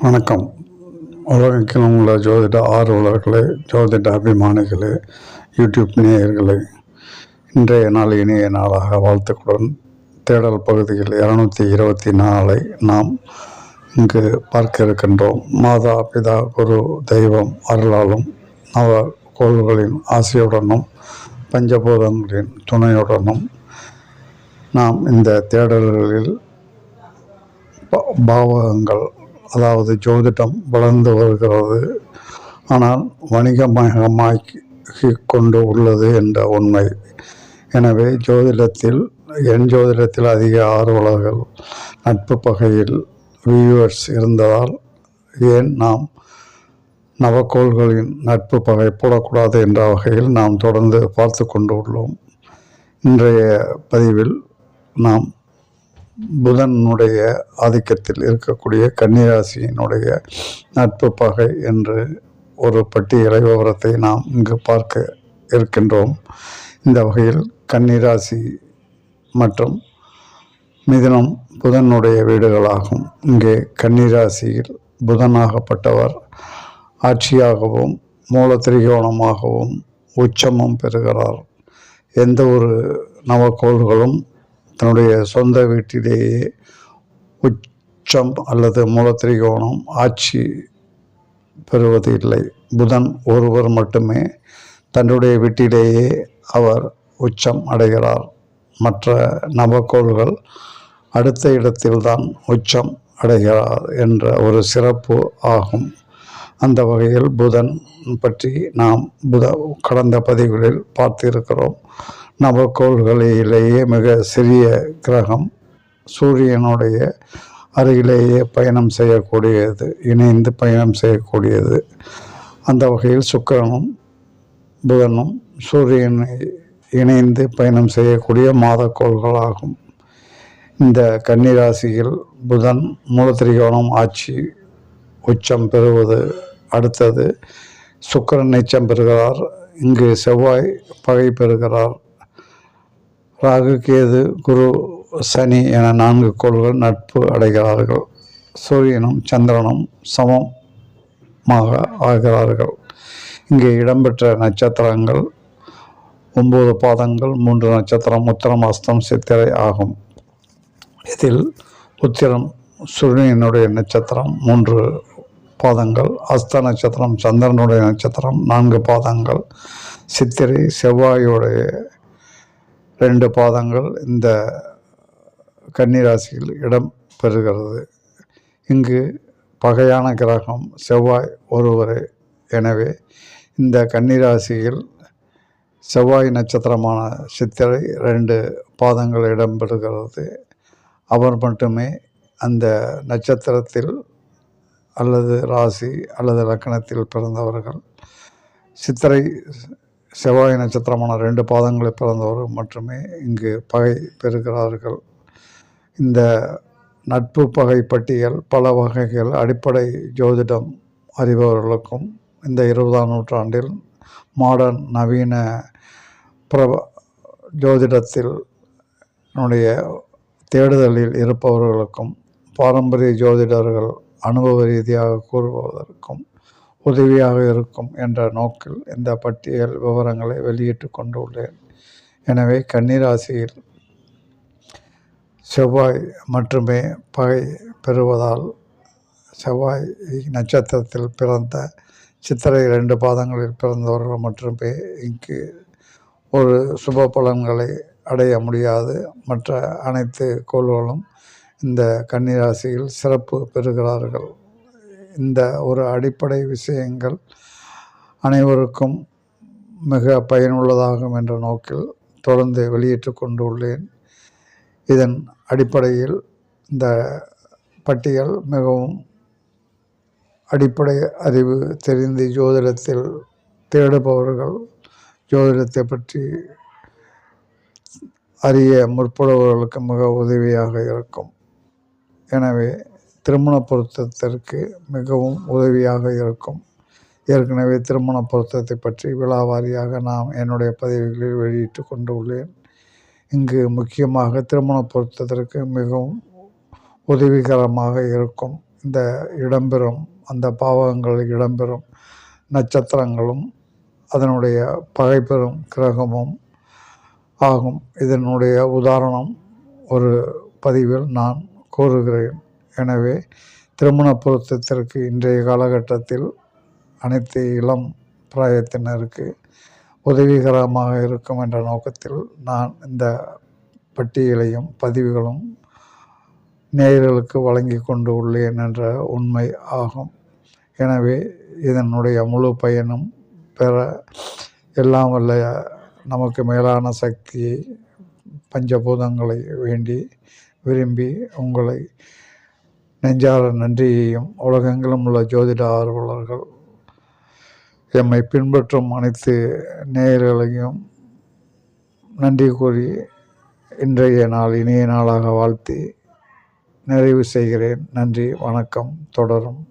வணக்கம். உலகெங்கிலும் உள்ள ஜோதிட ஆர்வலர்களே ஜோதிட அபிமானிகளே யூடியூப் நேயர்களே இன்றைய நாள் இனிய நாளாக வாழ்த்துக்களுடன் தேடல் பகுதியில் இரநூத்தி இருபத்தி நாலை நாம் இங்கு பார்க்க இருக்கின்றோம். மாதா பிதா குரு தெய்வம் அருளாலும் நவ கோள்களின் ஆசையுடனும் பஞ்சபூதங்களின் துணையுடனும் நாம் இந்த தேடல்களில் பா- பாவகங்கள் அதாவது ஜோதிடம் வளர்ந்து வருகிறது. ஆனால் வணிகமயமாக்கி கொண்டு உள்ளது என்ற உண்மை. எனவே ஜோதிடத்தில் என் ஜோதிடத்தில் அதிக ஆர்வலர்கள் நட்பு பகையில் வியூவர்ஸ் இருந்ததால் ஏன் நாம் நவக்கோள்களின் நட்பு பகை போடக்கூடாது என்ற வகையில் நாம் தொடர்ந்து பார்த்து கொண்டு உள்ளோம். இன்றைய பதிவில் நாம் புதனுடைய ஆதிக்கத்தில் இருக்கக்கூடிய கன்னிராசியினுடைய நட்பு பகை என்று ஒரு பட்டியலை விவரத்தை நாம் இங்கு பார்க்க இருக்கின்றோம். இந்த வகையில் கன்னிராசி மற்றும் மிதனம் புதனுடைய வீடுகளாகும். இங்கே கன்னிராசியில் புதனாகப்பட்டவர் ஆட்சியாகவும் மூல திரிகோணமாகவும் உச்சமும் பெறுகிறார். எந்த ஒரு நவக்கோள்களும் தன்னுடைய சொந்த வீட்டிலேயே உச்சம் அல்லது மூலத்திரிகோணம் ஆட்சி பெறுவது இல்லை. புதன் ஒருவர் மட்டுமே தன்னுடைய வீட்டிலேயே அவர் உச்சம் அடைகிறார். மற்ற நவக்கோள்கள் அடுத்த இடத்தில்தான் உச்சம் அடைகிறார் என்ற ஒரு சிறப்பு ஆகும். அந்த வகையில் புதன் பற்றி நாம் புத கடந்த பதிவுகளில் பார்த்திருக்கிறோம். நவக்கோள்களிலேயே மிக சிறிய கிரகம் சூரியனுடைய அருகிலேயே பயணம் செய்யக்கூடியது இணைந்து பயணம் செய்யக்கூடியது. அந்த வகையில் சுக்கிரனும் புதனும் சூரியனை இணைந்து பயணம் செய்யக்கூடிய மாதக்கோள்களாகும். இந்த கன்னிராசியில் புதன் மூலத்திரிகோணம் ஆட்சி உச்சம் பெறுவது அடுத்தது. சுக்கிரன் நீச்சம் பெறுகிறார் இங்கு செவ்வாய் பகை பெறுகிறார். ராகு கேது குரு சனி என நான்கு கோள்கள் நட்பு அடைகிறார்கள். சூரியனும் சந்திரனும் சமமாக ஆகிறார்கள். இங்கே இடம்பெற்ற நட்சத்திரங்கள் ஒன்பது பாதங்கள் மூன்று நட்சத்திரம் உத்திரம் அஸ்தம் சித்திரை ஆகும். இதில் உத்திரம் சூரியனுடைய நட்சத்திரம் மூன்று பாதங்கள் அஸ்த நட்சத்திரம் சந்திரனுடைய நட்சத்திரம் நான்கு பாதங்கள் சித்திரை செவ்வாயுடைய ரெண்டு பாதங்கள் இந்த கன்னிராசியில் இடம் பெறுகிறது. இங்கு பகையான கிரகம் செவ்வாய் ஒருவரே. எனவே இந்த கன்னிராசியில் செவ்வாய் நட்சத்திரமான சித்திரை ரெண்டு பாதங்கள் இடம்பெறுகிறது அவர் மட்டுமே அந்த நட்சத்திரத்தில் அல்லது ராசி அல்லது லக்கணத்தில் பிறந்தவர்கள். சித்திரை செவ்வாய் நட்சத்திரமான ரெண்டு பாதங்களை பிறந்தவர் மட்டுமே இங்கு பகை பெறுகிறார்கள். இந்த நட்பு பகை பட்டியல் பல வகைகள் அடிப்படை ஜோதிடம் அறிபவர்களுக்கும் இந்த இருபதாம் நூற்றாண்டில் மாடர்ன் நவீன பிரப ஜோதிடத்தில் என்னுடைய தேடுதலில் இருப்பவர்களுக்கும் பாரம்பரிய ஜோதிடர்கள் அனுபவ ரீதியாக கூறுவதற்கும் உதவியாக இருக்கும் என்ற நோக்கில் இந்த பட்டியல் விவரங்களை வெளியிட்டு கொண்டுள்ளேன். எனவே கன்னிராசியில் செவ்வாய் மட்டுமே பகை பெறுவதால் செவ்வாய் நட்சத்திரத்தில் பிறந்த சித்திரை ரெண்டு பாதங்களில் பிறந்தவர்கள் மட்டுமே இங்கு ஒரு சுப பலன்களை அடைய முடியாது. மற்ற அனைத்து கோள்களும் இந்த கன்னிராசியில் சிறப்பு பெறுகிறார்கள். இந்த ஒரு அடிப்படை விஷயங்கள் அனைவருக்கும் மிக பயனுள்ளதாகும் என்ற நோக்கில் தொடர்ந்து வெளியிட்டு கொண்டு உள்ளேன் இதன் அடிப்படையில் இந்த பட்டியல் மிகவும் அடிப்படை அறிவு தெரிந்து ஜோதிடத்தில் தேடுபவர்கள் ஜோதிடத்தை பற்றி அறிய முற்படுபவர்களுக்கு மிக உதவியாக இருக்கும். எனவே திருமண பொருத்தத்திற்கு மிகவும் உதவியாக இருக்கும். ஏற்கனவே திருமண பொருத்தத்தை பற்றி விழாவாரியாக நான் என்னுடைய பதவிகளில் வெளியிட்டு கொண்டு உள்ளேன் இங்கு முக்கியமாக திருமண பொருத்தத்திற்கு மிகவும் உதவிகரமாக இருக்கும். இந்த இடம்பெறும் அந்த பாவகங்கள் இடம்பெறும் நட்சத்திரங்களும் அதனுடைய பகைப்பெறும் கிரகமும் ஆகும். இதனுடைய உதாரணம் ஒரு பதிவில் நான் கூறுகிறேன். எனவே திருமண பொருத்தத்திற்கு இன்றைய காலகட்டத்தில் அனைத்து இளம் பிராயத்தினருக்கு உதவிகரமாக இருக்கும் என்ற நோக்கத்தில் நான் இந்த பட்டியலையும் பதிவுகளும் நேயர்களுக்கு வழங்கி கொண்டு உள்ளேன் என்ற உண்மை ஆகும். எனவே இதனுடைய முழு பயனும் பெற எல்லாம் வல்ல நமக்கு மேலான சக்தியை பஞ்சபூதங்களை வேண்டி விரும்பி உங்களை நெஞ்சார நன்றியையும் உலகெங்கிலும் உள்ள ஜோதிட ஆர்வலர்கள் எம்மை பின்பற்றும் அனைத்து நேயர்களையும் நன்றி கூறி இன்றைய நாள் இனிய நாளாக வாழ்த்தி நிறைவு செய்கிறேன். நன்றி வணக்கம் தொடரும்.